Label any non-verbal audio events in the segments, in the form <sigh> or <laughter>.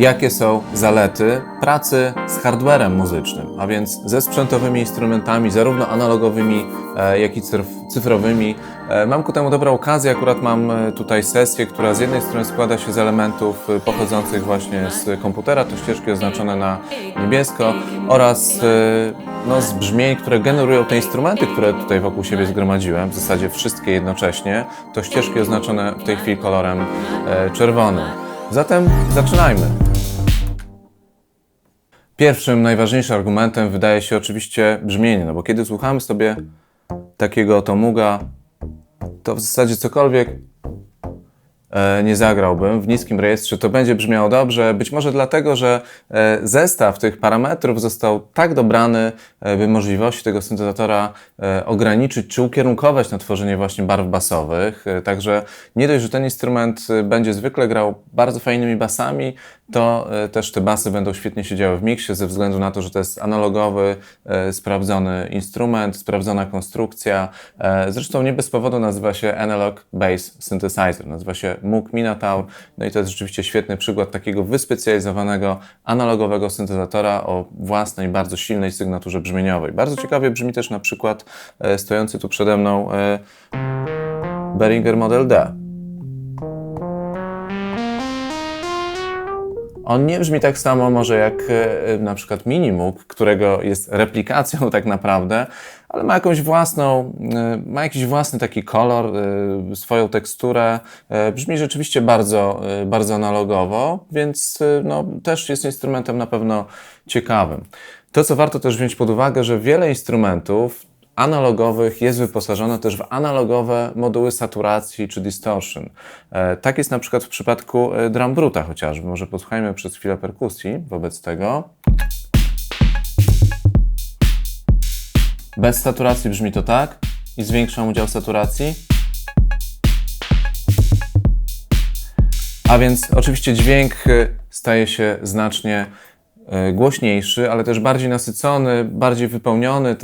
jakie są zalety pracy z hardwarem muzycznym, a więc ze sprzętowymi instrumentami, zarówno analogowymi, e, jak i cyfr- cyfrowymi. E, Mam ku temu dobrą okazję, akurat mam e, tutaj sesję, która z jednej strony składa się z elementów pochodzących właśnie z komputera, to ścieżki oznaczone na niebiesko oraz no, z brzmień, które generują te instrumenty, które tutaj wokół siebie zgromadziłem, w zasadzie wszystkie jednocześnie, to ścieżki oznaczone w tej chwili kolorem czerwonym. Zatem zaczynajmy. Pierwszym, najważniejszym argumentem wydaje się oczywiście brzmienie, no bo kiedy słuchamy sobie takiego tomuga, to w zasadzie cokolwiek nie zagrałbym w niskim rejestrze, to będzie brzmiało dobrze. Być może dlatego, że e, zestaw tych parametrów został tak dobrany, e, by możliwości tego syntezatora e, ograniczyć czy ukierunkować na tworzenie właśnie barw basowych. E, Także nie dość, że ten instrument e, będzie zwykle grał bardzo fajnymi basami, to e, też te basy będą świetnie się działy w miksie ze względu na to, że to jest analogowy, e, sprawdzony instrument, sprawdzona konstrukcja. E, Zresztą nie bez powodu nazywa się Analog Bass Synthesizer, nazywa się Moog Minotaur. No i to jest rzeczywiście świetny przykład takiego wyspecjalizowanego analogowego syntezatora o własnej, bardzo silnej sygnaturze brzmieniowej. Bardzo ciekawie brzmi też na przykład e, stojący tu przede mną e, Behringer Model D. On nie brzmi tak samo może jak e, na przykład Minimoog, którego jest replikacją <laughs> tak naprawdę, ale ma jakąś własną, e, ma jakiś własny taki kolor, e, swoją teksturę. E, Brzmi rzeczywiście bardzo, bardzo analogowo, więc no, też jest instrumentem na pewno ciekawym. To, co warto też wziąć pod uwagę, że wiele instrumentów analogowych jest wyposażone też w analogowe moduły saturacji czy distortion. E, Tak jest na przykład w przypadku e, drum bruta chociażby. Może posłuchajmy przez chwilę perkusji wobec tego. Bez saturacji brzmi to tak i zwiększam udział saturacji. A więc oczywiście dźwięk e, staje się znacznie e, głośniejszy, ale też bardziej nasycony, bardziej wypełniony,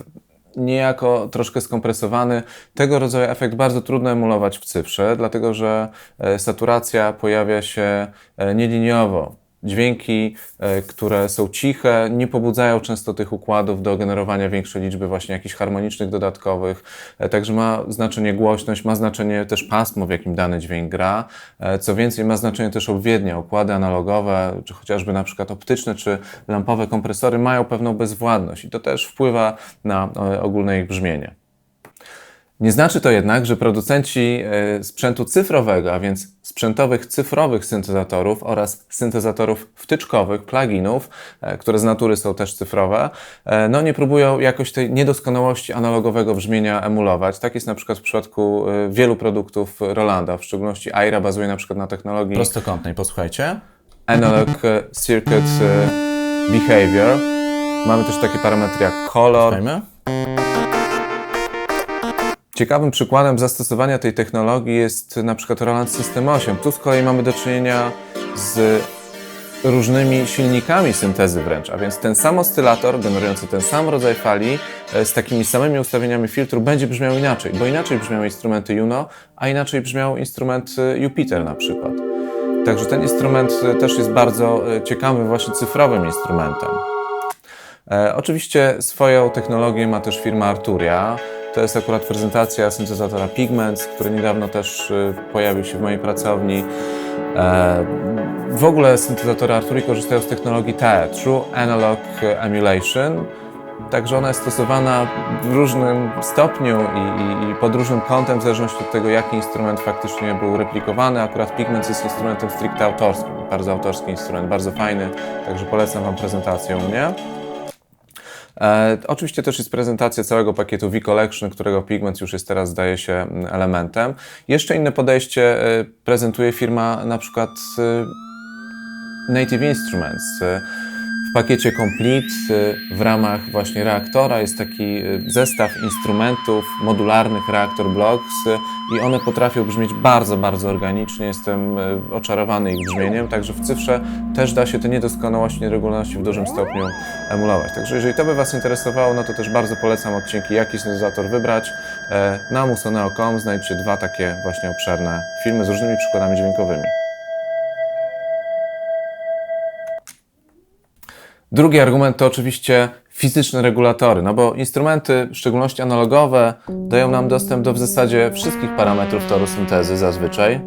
niejako troszkę skompresowany. Tego rodzaju efekt bardzo trudno emulować w cyfrze, dlatego że e, saturacja pojawia się nieliniowo. Dźwięki, e, które są ciche, nie pobudzają często tych układów do generowania większej liczby właśnie jakichś harmonicznych dodatkowych. E, Także ma znaczenie głośność, ma znaczenie też pasmo, w jakim dany dźwięk gra. E, Co więcej, ma znaczenie też obwiednia. Układy analogowe, czy chociażby na przykład optyczne, czy lampowe kompresory mają pewną bezwładność i to też wpływa na ogólne ich brzmienie. Nie znaczy to jednak, że producenci e, sprzętu cyfrowego, a więc sprzętowych cyfrowych syntezatorów oraz syntezatorów wtyczkowych, pluginów, e, które z natury są też cyfrowe, e, no nie próbują jakoś tej niedoskonałości analogowego brzmienia emulować. Tak jest na przykład w przypadku wielu produktów Rolanda, w szczególności Aira bazuje na przykład na technologii Prostokątnej, posłuchajcie. Analog Circuit Behavior. Mamy też takie parametry jak color, Słuchajmy. Ciekawym przykładem zastosowania tej technologii jest na przykład Roland System 8. Tu z kolei mamy do czynienia z różnymi silnikami syntezy wręcz, a więc ten sam oscylator generujący ten sam rodzaj fali e, z takimi samymi ustawieniami filtru będzie brzmiał inaczej, bo inaczej brzmiały instrumenty Juno, a inaczej brzmiał instrument e, Jupiter na przykład. Także ten instrument e, też jest bardzo ciekawym właśnie cyfrowym instrumentem. E, oczywiście swoją technologię ma też firma Arturia. To jest akurat prezentacja syntezatora Pigments, który niedawno też e, pojawił się w mojej pracowni. E, w ogóle syntezatory Arturii korzystają z technologii TAE, True Analog Emulation. Także ona jest stosowana w różnym stopniu i, i, i pod różnym kątem, w zależności od tego, jaki instrument faktycznie był replikowany. Akurat Pigments jest instrumentem stricte autorskim, bardzo autorski instrument, bardzo fajny, także polecam Wam prezentację u mnie. E, oczywiście też jest prezentacja całego pakietu V-Collection, którego Pigments już jest teraz, zdaje się, elementem. Jeszcze inne podejście e, prezentuje firma na przykład e, Native Instruments. Pakiecie Complete e, w ramach właśnie reaktora jest taki e, zestaw instrumentów modularnych Reaktor Blocks e, i one potrafią brzmieć bardzo, bardzo organicznie. Jestem oczarowany ich brzmieniem, także w cyfrze też da się te niedoskonałości, nieregularności w dużym stopniu emulować. Także jeżeli to by Was interesowało, no to też bardzo polecam odcinki, jaki syntezator wybrać. E, Na musoneo.com znajdziecie dwa takie właśnie obszerne filmy z różnymi przykładami dźwiękowymi. Drugi argument to oczywiście fizyczne regulatory, no bo instrumenty, w szczególności analogowe, dają nam dostęp do w zasadzie wszystkich parametrów toru syntezy zazwyczaj.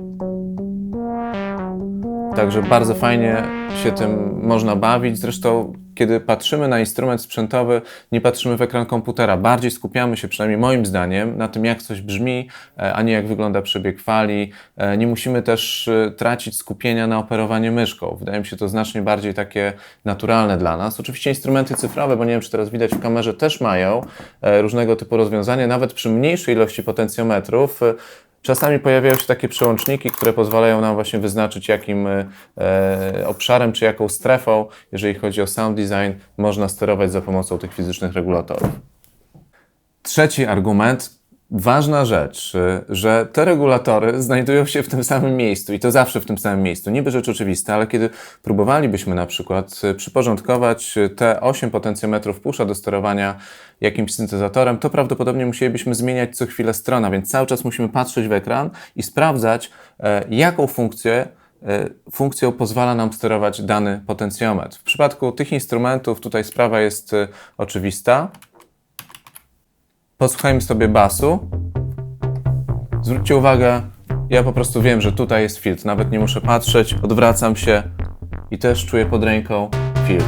Także bardzo fajnie się tym można bawić. Zresztą, kiedy patrzymy na instrument sprzętowy, nie patrzymy w ekran komputera. Bardziej skupiamy się, przynajmniej moim zdaniem, na tym, jak coś brzmi, e, a nie jak wygląda przebieg fali. E, nie musimy też e, tracić skupienia na operowaniu myszką. Wydaje mi się to znacznie bardziej takie naturalne dla nas. Oczywiście instrumenty cyfrowe, bo nie wiem, czy teraz widać w kamerze, też mają różnego typu rozwiązania. Nawet przy mniejszej ilości potencjometrów Czasami pojawiają się takie przełączniki, które pozwalają nam właśnie wyznaczyć, jakim e, obszarem czy jaką strefą, jeżeli chodzi o sound design, można sterować za pomocą tych fizycznych regulatorów. Trzeci argument ważna rzecz, że te regulatory znajdują się w tym samym miejscu i to zawsze w tym samym miejscu. Niby rzecz oczywista, ale kiedy próbowalibyśmy na przykład przyporządkować te 8 potencjometrów pusza do sterowania jakimś syntezatorem, to prawdopodobnie musielibyśmy zmieniać co chwilę stronę, więc cały czas musimy patrzeć w ekran i sprawdzać, e, jaką funkcję e, funkcją pozwala nam sterować dany potencjometr. W przypadku tych instrumentów tutaj sprawa jest oczywista. Posłuchajmy sobie basu. Zwróćcie uwagę, ja po prostu wiem, że tutaj jest filtr. Nawet nie muszę patrzeć, odwracam się i też czuję pod ręką filtr.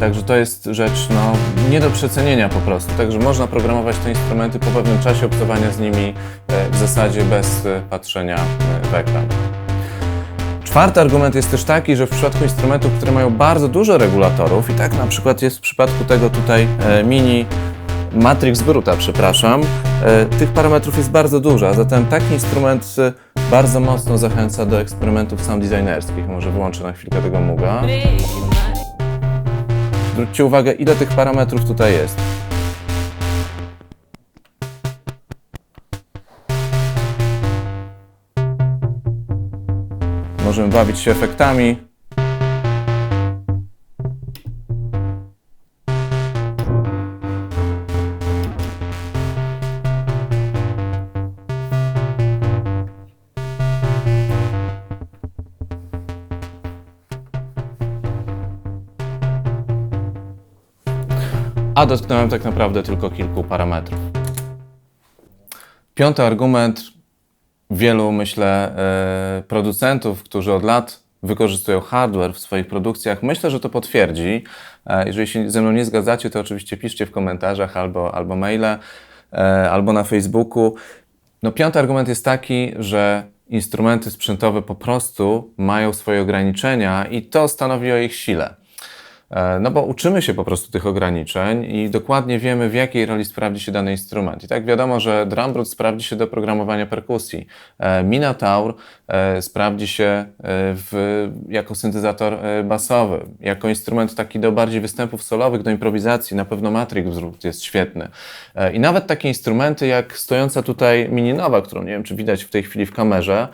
Także to jest rzecz no, nie do przecenienia po prostu. Także można programować te instrumenty po pewnym czasie obcowania z nimi e, w zasadzie bez e, patrzenia e, w ekran. Czwarty argument jest też taki, że w przypadku instrumentów, które mają bardzo dużo regulatorów, i tak na przykład jest w przypadku tego tutaj e, mini Matrix Bruta, przepraszam, e, tych parametrów jest bardzo dużo, a zatem taki instrument e, bardzo mocno zachęca do eksperymentów sound designerskich. Może wyłączę na chwilkę tego muga. Zwróćcie uwagę, ile tych parametrów tutaj jest. Możemy bawić się efektami. A dotknąłem tak naprawdę tylko kilku parametrów. Piąty argument wielu, myślę, e, producentów, którzy od lat wykorzystują hardware w swoich produkcjach, myślę, że to potwierdzi. E, jeżeli się ze mną nie zgadzacie, to oczywiście piszcie w komentarzach albo, albo maile, e, albo na Facebooku. No, piąty argument jest taki, że instrumenty sprzętowe po prostu mają swoje ograniczenia i to stanowi o ich sile. E, no bo uczymy się po prostu tych ograniczeń i dokładnie wiemy, w jakiej roli sprawdzi się dany instrument. I tak wiadomo, że Drumbrut sprawdzi się do programowania perkusji. E, Minotaur e, sprawdzi się w, jako syntezator basowy, jako instrument taki do bardziej występów solowych, do improwizacji. Na pewno Matrix jest świetny. I nawet takie instrumenty jak stojąca tutaj Mininowa, którą nie wiem, czy widać w tej chwili w kamerze,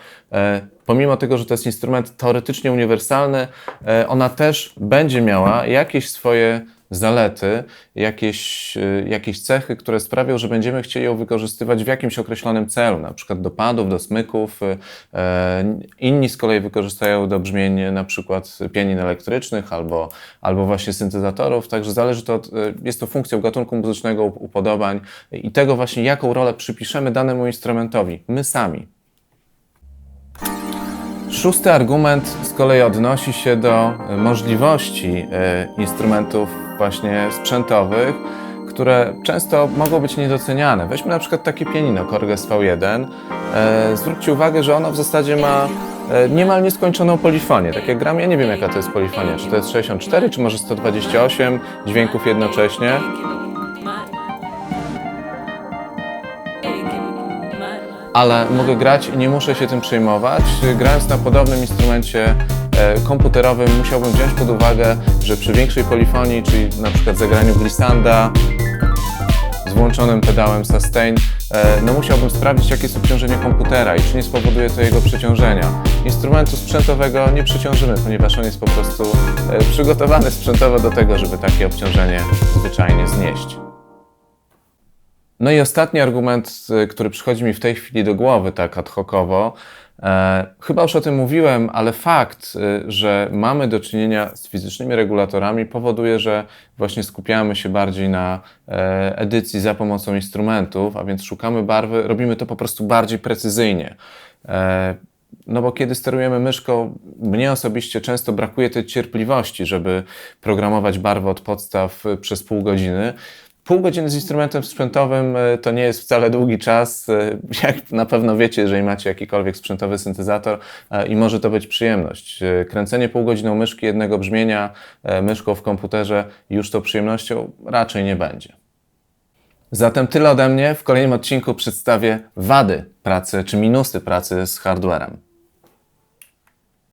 pomimo tego, że to jest instrument teoretycznie uniwersalny, e, ona też będzie miała jakieś swoje zalety, jakieś, e, jakieś cechy, które sprawią, że będziemy chcieli ją wykorzystywać w jakimś określonym celu, na przykład do padów, do smyków. E, inni z kolei wykorzystają do brzmień na przykład pianin elektrycznych albo, albo właśnie syntezatorów, także zależy to od, jest to funkcją gatunku muzycznego upodobań i tego właśnie, jaką rolę przypiszemy danemu instrumentowi, my sami. Szósty argument z kolei odnosi się do możliwości e, instrumentów właśnie sprzętowych, które często mogą być niedoceniane. Weźmy na przykład takie pianino Korg SV1. E, zwróćcie uwagę, że ono w zasadzie ma e, niemal nieskończoną polifonię. Tak jak gram, ja nie wiem jaka to jest polifonia. Czy to jest 64, czy może 128 dźwięków jednocześnie. Ale mogę grać i nie muszę się tym przejmować. Grając na podobnym instrumencie e, komputerowym musiałbym wziąć pod uwagę, że przy większej polifonii, czyli na przykład zagraniu glissanda z włączonym pedałem sustain, e, no musiałbym sprawdzić, jakie jest obciążenie komputera i czy nie spowoduje to jego przeciążenia. Instrumentu sprzętowego nie przeciążymy, ponieważ on jest po prostu e, przygotowany sprzętowo do tego, żeby takie obciążenie zwyczajnie znieść. No i ostatni argument, y, który przychodzi mi w tej chwili do głowy, tak ad hocowo, E, chyba już o tym mówiłem, ale fakt, y, że mamy do czynienia z fizycznymi regulatorami, powoduje, że właśnie skupiamy się bardziej na e, edycji za pomocą instrumentów, a więc szukamy barwy, robimy to po prostu bardziej precyzyjnie. E, no bo kiedy sterujemy myszką, mnie osobiście często brakuje tej cierpliwości, żeby programować barwę od podstaw y, przez pół godziny. Pół godziny z instrumentem sprzętowym y, to nie jest wcale długi czas. Y, Jak na pewno wiecie, jeżeli macie jakikolwiek sprzętowy syntezator y, i może to być przyjemność. Kręcenie pół godziną myszki jednego brzmienia myszką w komputerze już to przyjemnością raczej nie będzie. Zatem tyle ode mnie. W kolejnym odcinku przedstawię wady pracy czy minusy pracy z hardwarem.